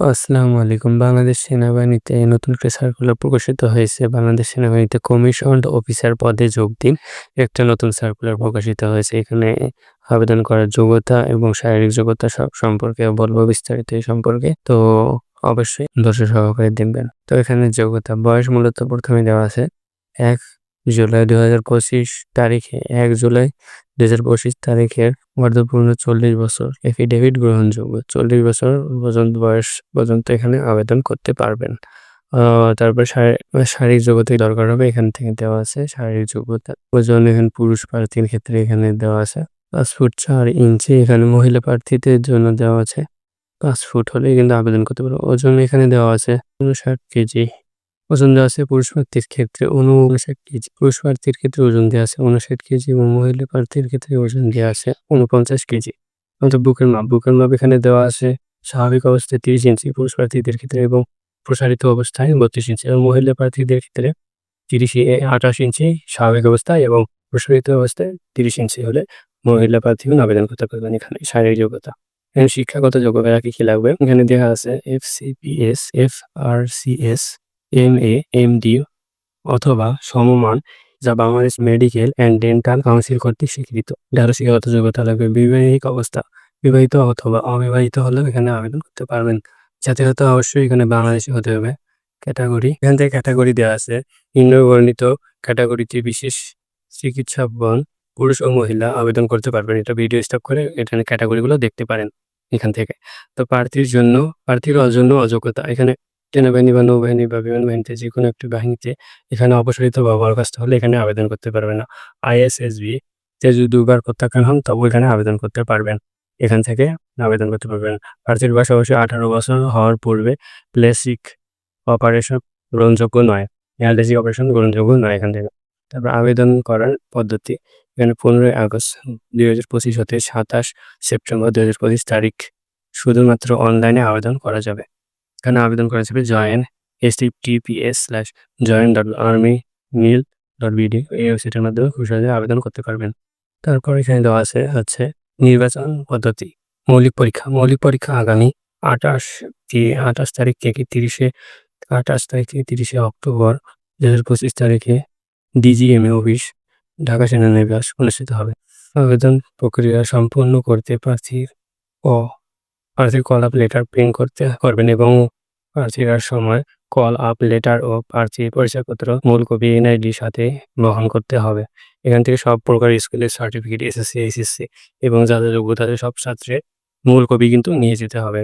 আসসালামু আলাইকুম। বাংলাদেশ সেনাবাহিনীতে নতুন একটা সার্কুলার প্রকাশিত হয়েছে। বাংলাদেশ সেনাবাহিনীতে কমিশনড অফিসার পদে যোগ দিন। একটা নতুন সার্কুলার প্রকাশিত হয়েছে। এখানে আবেদন করার যোগ্যতা এবং শারীরিক যোগ্যতা সব সম্পর্কে বলব বিস্তারিত এই সম্পর্কে। তো অবশ্যই ধৈর্য সহকারে দেখবেন। তো এখানে যোগ্যতা, বয়স মূলত প্রথমে দেওয়া আছে এক জুলাই দু হাজার পঁচিশ তারিখে, এক জুলাই দু হাজার পঁচিশ তারিখের অর্ধপূর্ণ চল্লিশ বছর এফিডেভিট গ্রহণযোগ্য। চল্লিশ বছর পর্যন্ত বয়স পর্যন্ত এখানে আবেদন করতে পারবেন। তারপর শারীরিক যোগ্যতা দরকার হবে এখান থেকে দেওয়া আছে। শারীরিক যোগ্যতা, ওজন এখানে পুরুষ প্রার্থীর ক্ষেত্রে এখানে দেওয়া আছে। পাঁচ ফুট চার ইঞ্চি এখানে মহিলা প্রার্থীদের জন্য দেওয়া আছে। পাঁচ ফুট হলে কিন্তু আবেদন করতে পারব ওজন এখানে দেওয়া আছে উনষাট কেজি। ওজন দেওয়া আছে পুরুষ প্রার্থীর ক্ষেত্রে। অনু উনষাট কেজি। পুরুষ প্রার্থীর ক্ষেত্রে ওজন দেওয়া আছে উনষাট কেজি এবং মহিলা প্রার্থীর ক্ষেত্রে ওজন দেওয়া আছে উনপঞ্চাশ কেজি। অর্থাৎ বুকের মাপ। বুকের মাপ এখানে দেওয়া আছে স্বাভাবিক অবস্থায় তিরিশ ইঞ্চি পুরুষ প্রার্থীদের ক্ষেত্রে এবং প্রসারিত অবস্থায় বত্রিশ ইঞ্চি এবং মহিলা প্রার্থীদের ক্ষেত্রে তিরিশ আঠাশ ইঞ্চি স্বাভাবিক অবস্থায় এবং প্রসারিত অবস্থায় তিরিশ ইঞ্চি হলে মহিলা প্রার্থীও আবেদন করতে পারবেন এখানে শারীরিক যোগ্যতা। এখানে শিক্ষাগত যোগ্যতা কি কি লাগবে? এখানে দেওয়া আছে F CPS F R CS M A M D অথবা সমমান যা Bangladesh medical and dental council কর্তৃক স্বীকৃত। যারা শিক্ষাগত যোগ্যতা লাগবে বিবাহিক অবস্থা। বিবাহিত অথবা অবিবাহিত হলেও এখানে আবেদন করতে পারবেন। জাতীয়তা অবশ্যই এখানে বাংলাদেশি হতে হবে। ক্যাটাগরি, এখান থেকে ক্যাটাগরি দেওয়া আছে। নিম্নবর্ণিত ক্যাটাগরিতে বিশেষ চিকিৎসকগণ, পুরুষ ও মহিলা আবেদন করতে পারবেন। এটা ভিডিও স্টপ করে এখানে ক্যাটাগরিগুলো দেখতে পারেন এখান থেকে। তো প্রার্থীর জন্য প্রার্থীর জন্য অযোগ্যতা। এখানে সেনাবাহিনী বা নৌবাহিনী বা বিমান বাহিনীতে যে কোনো একটি বাহিনীতে এখানে অপসারিত বা বরখাস্ত হলে এখানে আবেদন করতে পারবে না। আইএসএসবি তে যদি দুবার প্রত্যাখ্যান হন তবু এখানে আবেদন করতে পারবেন। এখান থেকে আবেদন করতে পারবেন। প্রার্থীর বয়স অবশ্যই আঠারো বছর হওয়ার পূর্বে প্লেসিক অপারেশন গ্রহণযোগ্য নয়। এয়ারলেসিক অপারেশন গ্রহণযোগ্য নয় এখান থেকে। তারপর আবেদন করার পদ্ধতি। এখানে পনেরোই আগস্ট দুই হাজার পঁচিশ হতে সাতাশ সেপ্টেম্বর দুই হাজার পঁচিশ তারিখ শুধুমাত্র অনলাইনে আবেদন করা যাবে। এখানে আবেদন করা যাবে join S TPS slash join dot army mil dot BD এই ওয়েবসাইটের মাধ্যমে খুব সহজে আবেদন করতে পারবেন। তারপর এখানে দেওয়া আছে, হচ্ছে নির্বাচন পদ্ধতি, মৌলিক পরীক্ষা। মৌলিক পরীক্ষা আগামী আঠাশ আঠাশ তারিখ থেকে তিরিশে, আঠাশ তারিখ থেকে তিরিশে অক্টোবর দু হাজার পঁচিশ তারিখে ডিজিএমএ অফিস ঢাকা সেনানিবাস অনুষ্ঠিত হবে। আবেদন প্রক্রিয়া সম্পূর্ণ করতে প্রার্থীর ও প্রার্থীর কল আপ লেটার প্রিন্ট করতে করবেন এবং প্রার্থীর সময় কল, আপ, লেটার ও প্রার্থী পরিচয়পত্র মূল কপি এনআইডির সাথে বহন করতে হবে। এখান থেকে সব প্রকার স্কুলের সার্টিফিকেট এসএসসি এইচএসসি এবং যাদের যোগ্যতা আছে সব ছাত্রের মূল কপি কিন্তু নিয়ে যেতে হবে।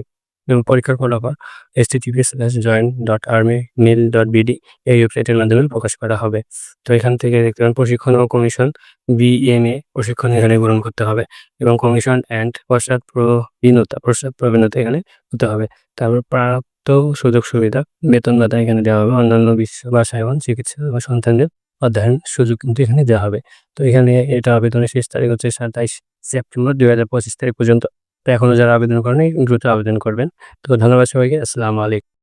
এবং পরীক্ষার ফলাফল S slash join dot army mil dot BD এই ওয়েবসাইটের মাধ্যমে প্রকাশ করা হবে। তো এখান থেকে দেখতে পারেন প্রশিক্ষণ ও কমিশন বিএমএ প্রশিক্ষণ এখানে গ্রহণ করতে হবে এবং কমিশন অ্যান্ড পশ্চাৎ প্রবীণতা পশ্চাৎ প্রবীণতা এখানে হতে হবে। তারপর সুযোগ সুবিধা বেতন ভাতা এখানে দেওয়া হবে, অন্যান্য বিশ্ব বাসায়ন চিকিৎসা বা সন্তানদের অধ্যয়ন সুযোগ কিন্তু এখানে দেওয়া হবে। তো এখানে এটা আবেদনের শেষ তারিখ হচ্ছে সাতাইশ সেপ্টেম্বর দুই হাজার পঁচিশ তারিখ পর্যন্ত। তো এখনও যারা আবেদন করেনি, দ্রুত আবেদন করবেন। তো ধন্যবাদ সবাইকে, আসসালামু আলাইকুম।